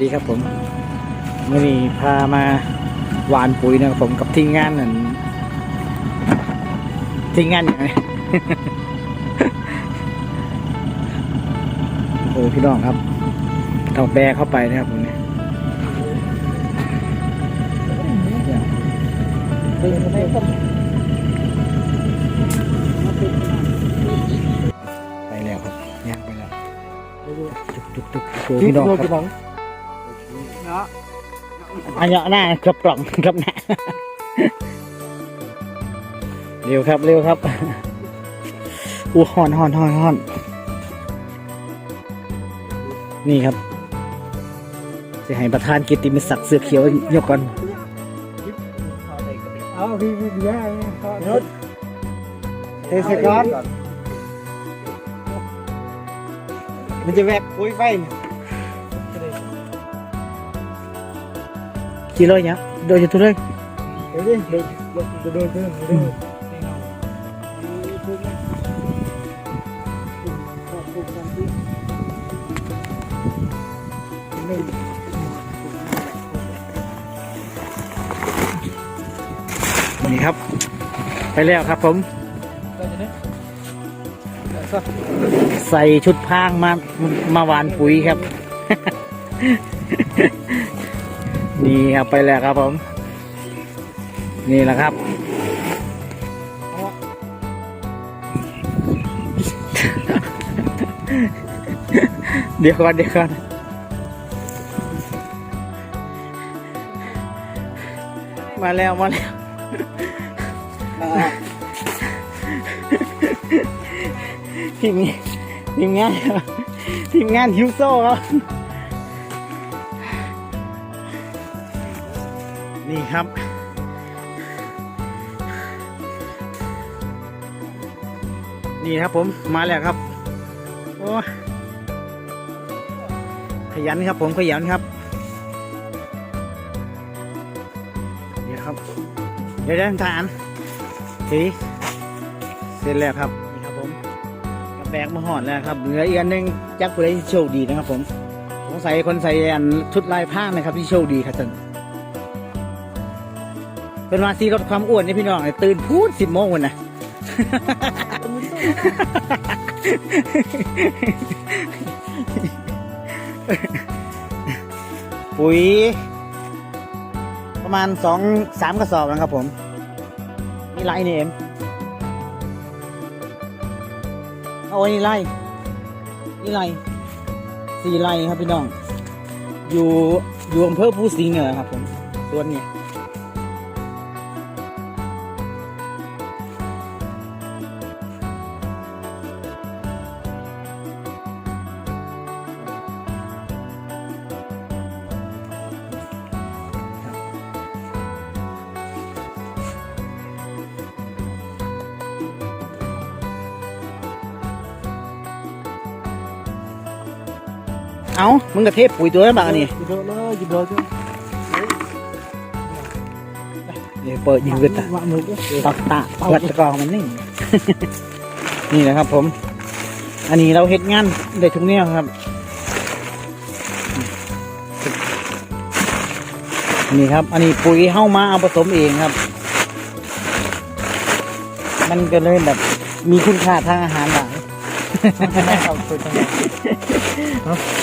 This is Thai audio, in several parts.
ดีครับผมมื่อนี้พามาหวานปุ๋ยนะครับผมกับทีมงานนั่นทีมงานอย่างไรโอ้พี่น้องครับตองแบเข้าไปนะครับผมเนี่ยไปแล้วครับย่างไปแล้วตุกตุกตุกพี่น้องครับ อันเนาะหน้าครับกล่องครับหน้าเร็วครับเร็วครับอู้หอนหอนหอนหอนนี่ครับจะให้ประธานกิตติมศักดิ์เสือเขียวยกก่อนเอาพี่พี่พี่ได้รถเทสก่อนมันจะแวกปุ้ยไป กี่ร้อยเนี่ยโดยจะทุเรศเดี๋ยวดิเดี๋ยวเดี๋ยวเดี๋ยวเดี๋ยวเดี๋ยวนี่ครับ ไปแล้วครับผม ใส่ชุดพรางมามาหวานปุ๋ยครับ นี่ครับไปแล้วครับผม นี่แหละครับ เดี๋ยวก่อนเดี๋ยวก่อนมาแล้วมาแล้วทีมงานทีมงานทีมงานฮิวโซ่ครับ นี่ครับ นี่ครับผมมาแล้วครับ โอ้ขยันครับผมขยันครับเดี๋ยวครับ เดี๋ยวเดินทานสีเสร็จแล้วครับนี่ครับผมกระแบกมาหอดแล้วครับเหลืออีกอันหนึงจักผู้ใดโชคดีนะครับผมสงสัยคนใส่อันชุดลายผ้านะครับที่โชคดีครับท่าน เป็นมาซีลดความอ้วนนี่พี่น้องตื่นพูดสิบโมงวันนะปุ๋ย ประมาณสองสามกระสอบนะครับผม นี่ไล่นี่เอ็มเอาไว้นี่ไล่นี่ไล่สี่ไล่ครับพี่น้อง อยู่อยู่อำเภอภูสิงห์เหนือครับผม ส่วนนี้ เอามึงกระเทพปุ๋ยตัวนั้นบ้างอันนี่หยิบเลยหยิบเลยจ้ะเดี๋ยวเปิดยิงกึดอะวาตักตะวัดตะกรองมันนี่ นี่นะครับผม อันนี้เราเฮ็ดงานได้ทุกแนวครับ นี่ครับ อันนี้ปุ๋ยเข้ามาเอาผสมเองครับ มันก็เลยแบบมีคุณค่าทางอาหารหลาย เอาไปทางไหน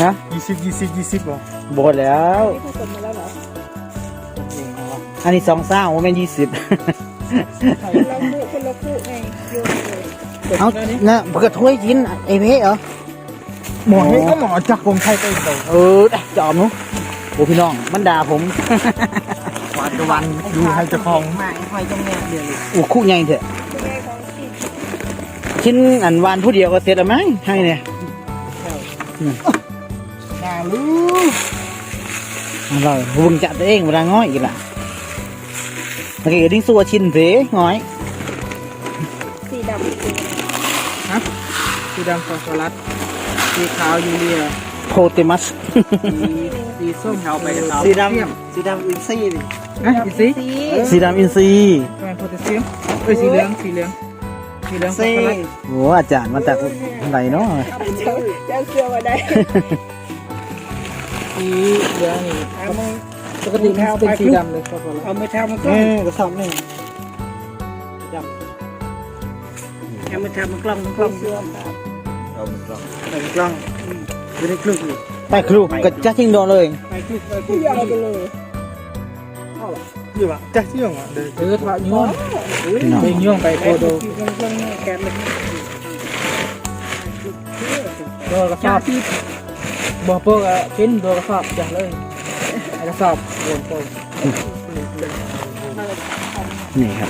นะยี่สิบยี่สิบยี่สิบบ่บดแล้วผสมมาแล้วเหรอเองเอาวะอันนี้สองเศร้าว่าแม่นยี่สิบคนละคู่คนละคู่ไงโยนเลยเอานะเพื่อถ้วยกินไอ้เพ่เหรอหมอนี่ก็หมอจากกรุงไทยไปเดาเออได้จอมหนูโอ้พี่น้องมันด่าผมหวานกับวันดูให้เจ้าของหมายหอยตรงเนี้ยเดียวเลยโอ้คู่ใหญ่เถอะคุณแม่ของที่ ชิ้นอันวานผู้เดียวก็เสร็จแล้วมั้งให้เนี่ยด่าลูกอร่อยวุงจัดตัวเองเวลาง้อยอีกละเมื่อกี้ก็ดิ้งสัวชิ้นเสง้อย สีดำสีสีดำฟอสฟอรัสสีขาวยูเรียโพเตมัสสีสีส้มเอาไปกับเราสีดำสีดำอินซีย์นะอีกสีสีสีดำอินซีย์ทำไมโพแทสเซียมเอ้ยสีเหลืองสีเหลือง สีเหลืองฟอสฟอรัสโอ้อาจารย์มาจากไหนเนาะเจ้าเจ้าเชื่อว่าได้สีเหลืองนี่เอามือปกติมันเป็นสีดำเลยครับผมเอามือเท้ามันกเอล้องอกระสอบหนึ่งดเอามือเท้ามันกล้องมันกล้องเสื่อมเอามือกล้องำใส่กล้องอยู่ในคลุกอยู่ไปครูก็จะทิ้งโดนเลยไปคลิกไปคลิกเอาไปเลย อยู่อะจ้าที่ยงอะเดี๋ยวเออถอดย่วงพี่น้องเย่วงไปโคโดคลิกกล้องแกนมันโดกระสอบบ่โปกอะเป็นโดกระสอบอย่งเลยกระสอบวนโปนี่ครับ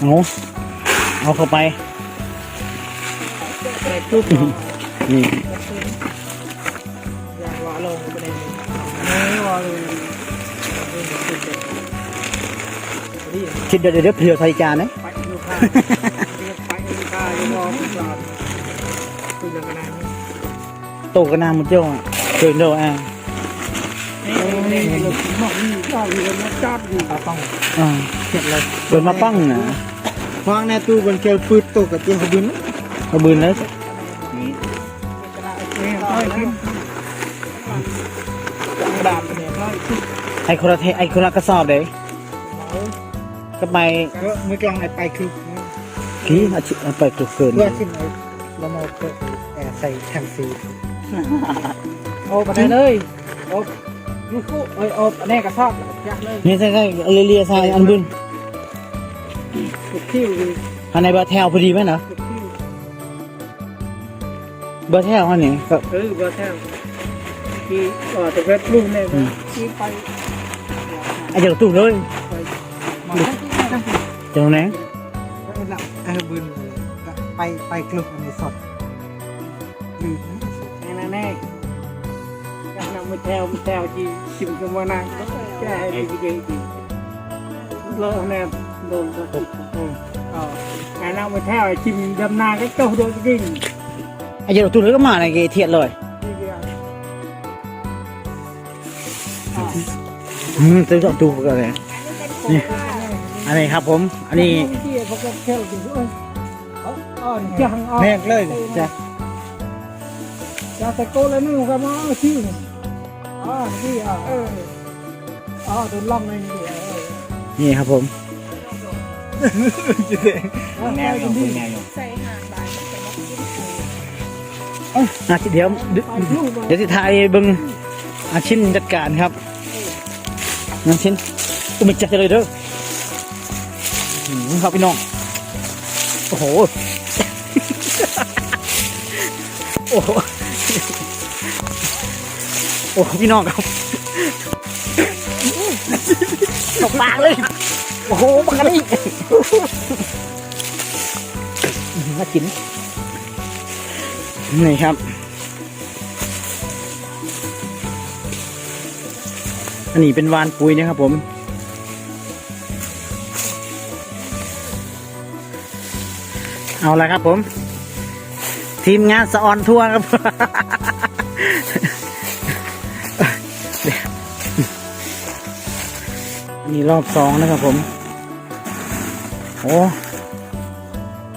เอาเอาเข้าไป ใส่คลุกนี่อย่างวาลงไปในนี้นี่ว่าเลยนี่คิดเดี๋ยวเดี๋ยวเผื่อไทยจานนะไปอยู่ค่ะไปอยู่ค่ะยังรอคุณจอดคุยเรื่องกันนานโตกันนามุเจ้าอะเจอเด้ออะนี่นี่เราหมอกนี่จอดอยู่มันจอดอยู่ตาต้องอ่าเก็บเลยเปิดมาปั้งนะฟังในตู้บนเกลปืดตกกับเจ้าบินกระบืนเลย ไอ้คนละเทไอ้คนละกระสอบเลยก็ไปก็มือกลองไอ้ไปคือกี่อาชิเอาไปเกินเกินเพื่อชิ้นไอ้ละโมเพื่อแอบใส่แทงซีโอ้ไปได้เลยโอ้ลูกคู่เอ้ยโอ้แน่กระสอบยักเลยนี่ใช่ใช่เลียเลียใส่อันบุญทุกที่เลยภายในบาร์แทลพอดีไหมเนาะทุกที่ บาร์แทลอันนี้ก็เออว่าแท้ที่ต่อจากเว็บลูกเนี่ยที่ไปไอ้เจ้าตู้เลยมาเจ้าไหนเออบืนไปไปกลุ่มอันนี้สดลืมแน่แน่ยังนำมาแถวมาแถวจีชิมกันมานานแก่ให้ดีดีดีเลิกแน่โดนก็ติดอ๋อแนะนำมาแถวชิมดำนาก็เจ้าโดนจริง ไอ้เจ้าตู้เลยก็มาในเกเทียดเลยที่เดียอืมตู้เจ้าตู้ก็เลยนี่อันนี้ครับผม อันนี้แน่เลยจ้ะจะตะโกนแล้วนึกว่ามาชื่ออ๋อที่อ๋อเอออ๋อโดนล่องเลยนี่เออนี่ครับผมแนวอยู่แนวอยู่ อะเดี๋ยวเดี๋ยวไปลูกเดี๋ยวสิทายเบิ้งอาชิ้นจัดการครับอาชิ้นอุ้มจัดเลยเด้ออืมครับพี่น้อง โอ้โห โอ้โหโอ้โหพี่น้องครับตกปากเลย โอ้โหปากนี่น่ากิน นี่ครับ อันนี้เป็นวานปุ๋ยนะครับผม เอาละครับผม ทีมงานสะออนทัวร์ครับ อันนี้รอบสองนะครับผม โอ้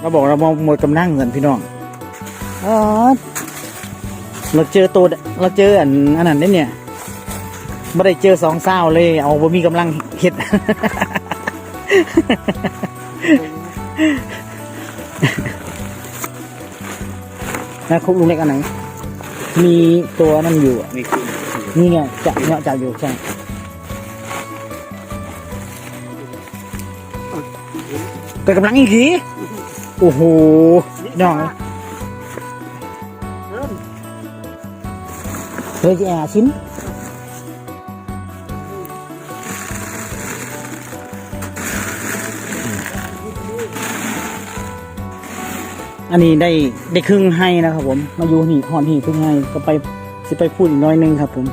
เราบอกเราหมดกำลังกันพี่น้อง เราเจอตัวเราเจออันอันนั้นได้เนี่ยไม่ได้เจอสองเศร้าเลย เอาบ่มีกำลังเฮ็ดนะคุกลุงเล็กอันไหน มีตัวนั่นอยู่อะนี่ไงจะเนาะจะอยู่ใช่เกิดกำลังอีกทีโอ้โหน้อง เฮ้ยแอบชิ้นอันนี้ได้ได้ครึ่งให้นะครับผม มาอยู่หีหอนหีครึ่งให้ก็ไปสิไปพูดอีกน้อยนึงครับผม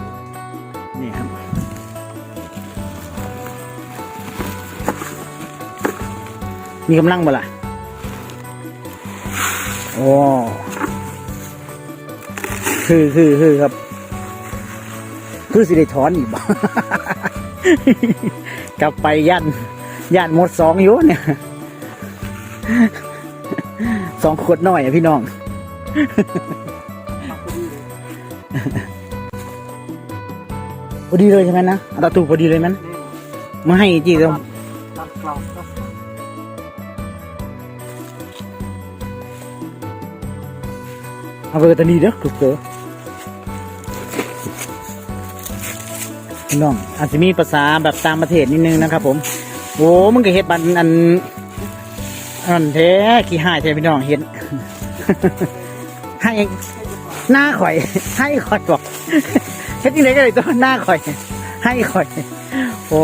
นี่ครับ มีกำลังบ่ล่ะ โอ้ คือคือคือครับ คือสิได้ถอนอีกบ่กลับไปย่านย่านหมดสองอยู่เนี่ยสองขวดหน่อยอะพี่น้องพอดีเลยใช่ไหมนะเอาตาตูพอดีเลยมั้ยมาให้จีตรงตัดกล่องก็เอาไปตานีเด้อถูกเจอ พี่น้องอาจจะมีภาษาแบบต่างประเทศนิดนึงนะครับผมโอ้มันก็เฮ็ดบันอันอันแท้ขี้หายใช่พี่น้องเห็นให้หน้าข่อย ให้ข่อยบอกเฮ็ดยังไงก็เลยต้องหน้าข่อย ให้ข่อยโอ้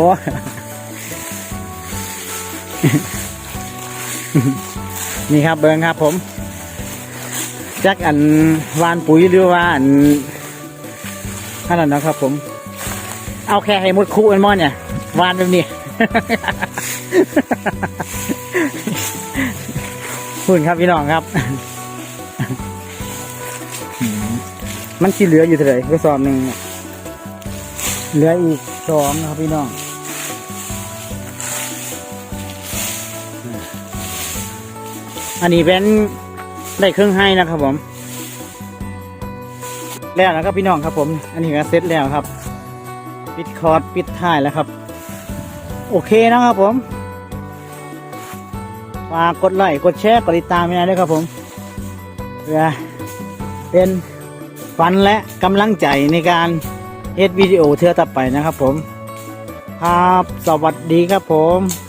นี่ครับเบิงครับ ผมจักอันวานปุ๋ยหรือว่าอันขนนั้นครับผม เอาแค่ให้มดคู่อันมอนเนี่ยวานแบบนี้คุณครับพี่น้องครับ มันที่เหลืออยู่เท่าไหร่กระสอบหนึ่งเนี่ยเหลืออีกสองนะครับพี่น้องอันนี้เป็นได้เครื่องให้นะครับผม แล้วนะครับพี่น้องครับผม อันนี้ก็เสร็จแล้วครับ ปิดคอร์ดปิดท้ายแล้วครับ โอเคนะครับผมฝากกดไลค์กดแชร์กดติดตามไม่ได้วยครับผมเพื่อเป็นฝันและกำลังใจในการเฮ็ดวิดีโอเทื่อต่อไปนะครับผม ครับ สวัสดีครับผม